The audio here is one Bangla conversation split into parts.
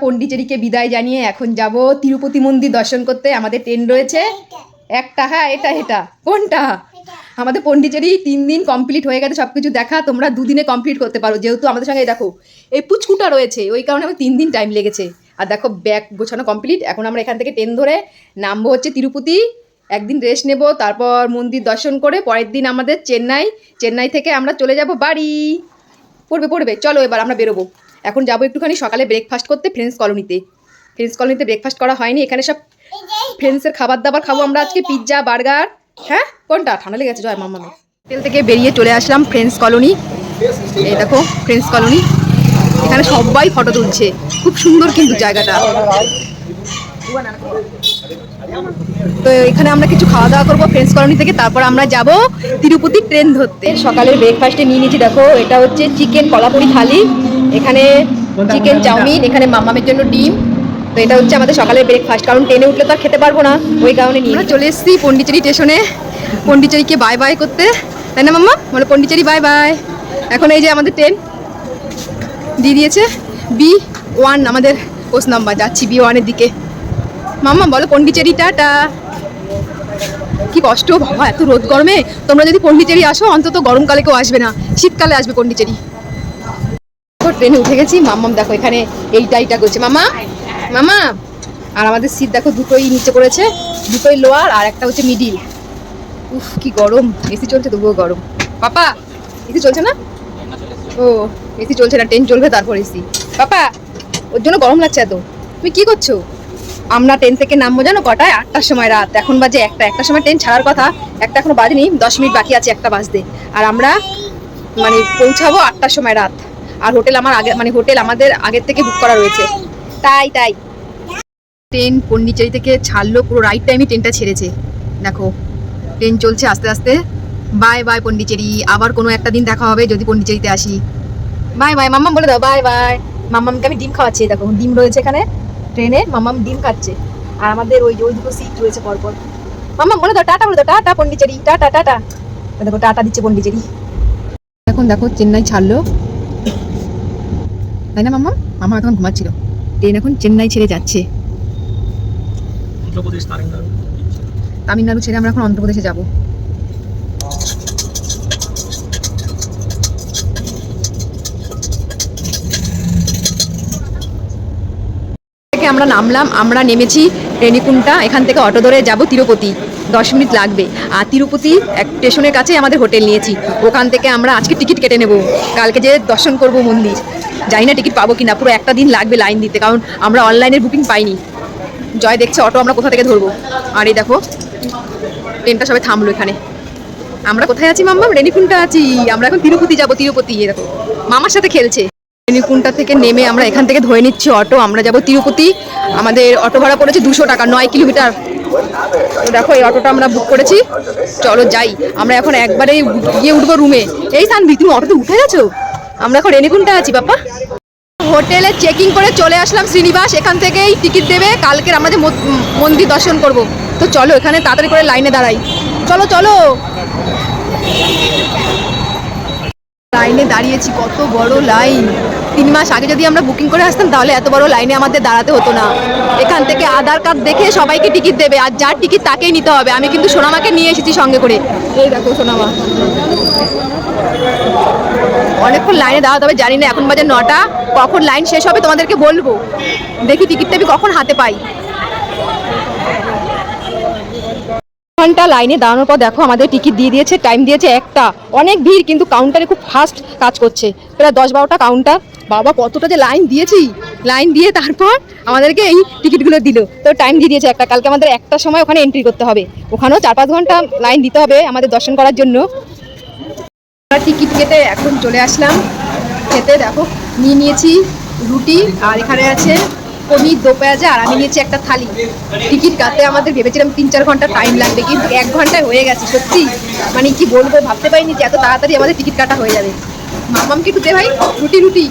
পন্ডিচেরিকে বিদায় জানিয়ে এখন যাব তিরুপতি মন্দির দর্শন করতে। আমাদের ট্রেন রয়েছে। একটা হ্যাঁ এটা এটা। কোনটা? আমাদের পন্ডিচেরি তিন দিন কমপ্লিট হয়ে গেছে সব কিছু দেখা। তোমরা দুদিনে কমপ্লিট করতে পারো। যেহেতু আমাদের সঙ্গে দেখো, এই পুচকুটা রয়েছে, ওই কারণে আমার তিন দিন টাইম লেগেছে। আর দেখো, ব্যাগ গোছানো কমপ্লিট এখন আমরা এখান থেকে ট্রেন ধরে নামবো হচ্ছে তিরুপতি। একদিন রেস্ট নেব, তারপর মন্দির দর্শন করে পরের দিন আমাদের চেন্নাই। চেন্নাই থেকে আমরা চলে যাব বাড়ি। পড়বে পড়বে। চলো এবার আমরা বেরোবো। এখন যাব একটুখানি সকালে ব্রেকফাস্ট করতে ফ্রেন্ডস কলোনিতে ফ্রেন্ডস কলোনিতে ব্রেকফাস্ট করা হয়নি, এখানে সব ফ্রেন্ডসের খাবার দাবার খাব আমরা আজকে পিৎজা বার্গার হ্যাঁ? কোনটা? ঠান্ডা লেগেছে, জয় মাম্মা হোটেল থেকে বেরিয়ে চলে আসলাম ফ্রেন্ডস কলোনি এই দেখো ফ্রেন্ডস কলোনি এখানে সবাই ফটো তুলছে, খুব সুন্দর কিন্তু জায়গাটা। তো এখানে আমরা কিছু খাওয়া দাওয়া করব ফ্রেন্ডস কলোনি থেকে, তারপর আমরা যাব তিরুপতি ট্রেন ধরতে। সকালের ব্রেকফাস্টে নিয়ে নিয়েছি, দেখো, এটা হচ্ছে চিকেন কলাপুরি থালি। এখানে চিকেন চাউমিন এখানে মামামের জন্য ডিম। তো এটা হচ্ছে আমাদের সকালের ব্রেকফাস্ট কারণ ট্রেনে উঠলে তো আর খেতে পারব না। ওই কারণে নিয়ে চলে এসেছি পন্ডিচেরি স্টেশনে। পন্ডিচেরিকে বাই বাই করতে। তাই না মাম্মা? বলো পন্ডিচেরি বাই বাই এখন এই যে আমাদের ট্রেন দিয়ে দিয়েছে বি ওয়ান আমাদের পোস্ট নাম্বার যাচ্ছি বি ওয়ানের দিকে। মাম্মা বলো পন্ডিচেরি টাটা। কি কষ্ট বাবা এত রোদ গরমে। তোমরা যদি পন্ডিচেরি আসো অন্তত গরমকালে কেউ আসবে না। শীতকালে আসবে পন্ডিচেরি। ট্রেনে উঠে গেছি। মাম্মাম দেখো এখানে এইটা এইটা করছে। মামা মামা আর আমাদের সিট দেখো দুটোই নিচে করেছে দুটোই লোয়ার আর একটা হচ্ছে মিডিল উফ, কি গরম। এসি চলছে, তবুও গরম। পাপা এসি চলছে না? ও এসি চলছে না ট্রেন চলবে, তারপর এসি পাপা, ওর জন্য গরম লাগছে এত। তুমি কি করছ? আমরা ট্রেন থেকে নামবো জানো কটায়? আটটার সময় রাত। এখন বাজে একটা। একটার সময় ট্রেন ছাড়ার কথা। একটা এখনও বাজেনি। দশ মিনিট বাকি আছে একটা বাজতে। আর আমরা মানে পৌঁছাবো আটটার সময় রাত। আর হোটেল আমার আগে মানে হোটেল আমাদের আগের থেকে বুক করা রয়েছে। তাই তাই। ট্রেন পন্ডিচেরি থেকে ছাড়লো, পুরো রাইট টাইমে ট্রেনটা ছেড়েছে। দেখো, ট্রেন চলছে আস্তে আস্তে। Bye bye Pondicherry. আবার কোনো একটা দিন দেখা হবে যদি পন্ডিচেরিতে আসি। বাই বাই মাম্মাম বলে দাও বাই বাই মাম্মামকে আমি ডিম খাওয়াচ্ছি, দেখো, ডিম রয়েছে এখানে। ট্রেনে মাম্মাম ডিম খাচ্ছে। আর আমাদের ওই ওই দুটো সিট রয়েছে পরপর। মাম্মাম বলে দাও, টাটা বলে দাও, টাটা পন্ডিচেরি, টাটা টাটা। দেখো, টাটা দিচ্ছে পন্ডিচেরি। এখন দেখো, চেন্নাই ছাড়লো। তাই না মাম্মাম মামা এখন ঘুমাচ্ছিল। ট্রেন এখন চেন্নাই ছেড়ে যাচ্ছে। তামিলনাড়ু। ছেড়ে আমরা এখন অন্ধ্রপ্রদেশে যাব। থেকে আমরা নামলাম আমরা নেমেছি রেণিকুণ্টা এখান থেকে অটো ধরে যাব তিরুপতি। দশ মিনিট লাগবে। আর তিরুপতি এক স্টেশনের কাছে আমাদের হোটেল নিয়েছি। ওখান থেকে আমরা আজকে টিকিট কেটে নেব। কালকে যে দর্শন করব মন্দির। জানি না টিকিট পাবো কিনা, পুরো একটা দিন লাগবে লাইন দিতে, কারণ আমরা অনলাইনের বুকিং পাইনি। জয় দেখছে, অটো আমরা কোথা থেকে ধরবো? আর এই দেখো ট্রেনটা সবাই থামলো এখানে। আমরা কোথায় আছি, মাম্মা? রেনিকুন্টা আছি। আমরা এখন তিরুপতি যাব, তিরুপতি, এই দেখো। মামার সাথে খেলছে। রেনিকুন্টা থেকে নেমে আমরা এখান থেকে ধরে নিচ্ছি অটো। আমরা যাব তিরুপতি। আমাদের অটো ভাড়া পড়েছে দুশো টাকা, নয় কিলোমিটার। দেখো, এই অটোটা আমরা বুক করেছি। চলো যাই। আমরা এখন একবারে গিয়ে উঠবো রুমে এই সানভি, তুমি অটোতে উঠে গেছো? আমরা এখন রেনিকুন্টা আছি বাপ্পা হোটেলে চেকিং করে চলে আসলাম শ্রীনিবাস। এখান থেকেই টিকিট দেবে। কালকের আমরা যে মন্দির দর্শন করব। তো চলো, এখানে তাড়াতাড়ি করে লাইনে দাঁড়াই। চলো চলো। লাইনে দাঁড়িয়েছি, কত বড় লাইন। তিন মাস আগে যদি আমরা বুকিং করে আসতাম, তাহলে এত বড় লাইনে আমাদের দাঁড়াতে হতো না। এখান থেকে আধার কার্ড দেখে সবাইকে টিকিট দেবে, আর যার টিকিট তাকেই নিতে হবে। আমি কিন্তু সোনামাকে নিয়ে এসেছি সঙ্গে করে। এই দেখো সোনামা। অনেকক্ষণ লাইনে দাঁড়াতে হবে, জানি না এখন বাজে নটা। কখন লাইন শেষ হবে তোমাদেরকে বলব। দেখি টিকিটটা আমি কখন হাতে পাই। ঘণ্টা লাইনে দাঁড়ানোর পর দেখো আমাদের টিকিট দিয়ে দিয়েছে টাইম দিয়েছে একটা। অনেক ভিড়, কিন্তু কাউন্টারে খুব ফাস্ট কাজ করছে। প্রায় দশ বারোটা কাউন্টার বাবা, কতটা যে লাইন দিয়েছি। লাইন দিয়ে তারপর আমাদেরকে এই টিকিটগুলো দিল। তো টাইম দিয়ে দিয়েছে একটা। কালকে আমাদের একটা সময় ওখানে এন্ট্রি করতে হবে। ওখানেও চার পাঁচ ঘণ্টা লাইন দিতে হবে আমাদের দর্শন করার জন্য। আমরা টিকিট কেটে এখন চলে আসলাম। খেতে দেখো, নিয়ে নিয়েছি রুটি, আর এখানে আছে পনির দো পেঁয়াজা আর আমি নিয়েছি একটা থালি। টিকিট কাটতে আমাদের ভেবেছিলাম তিন চার ঘণ্টা টাইম লাগবে, কিন্তু এক ঘন্টায় হয়ে গেছে, সত্যি। মানে কি বলব, ভাবতে পারিনি যে এত তাড়াতাড়ি আমাদের টিকিট কাটা হয়ে যাবে। মামাম কি একটু দে ভাই, রুটি রুটি।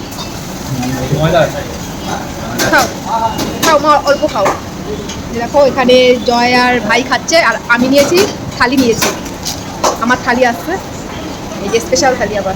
খাও খাও, মা, অল্প খাও। দেখো, এখানে জয় আর ভাই খাচ্ছে, আর আমি নিয়েছি, থালি নিয়েছি। আমার থালি আসছে। এই যে স্পেশাল থালি আবার।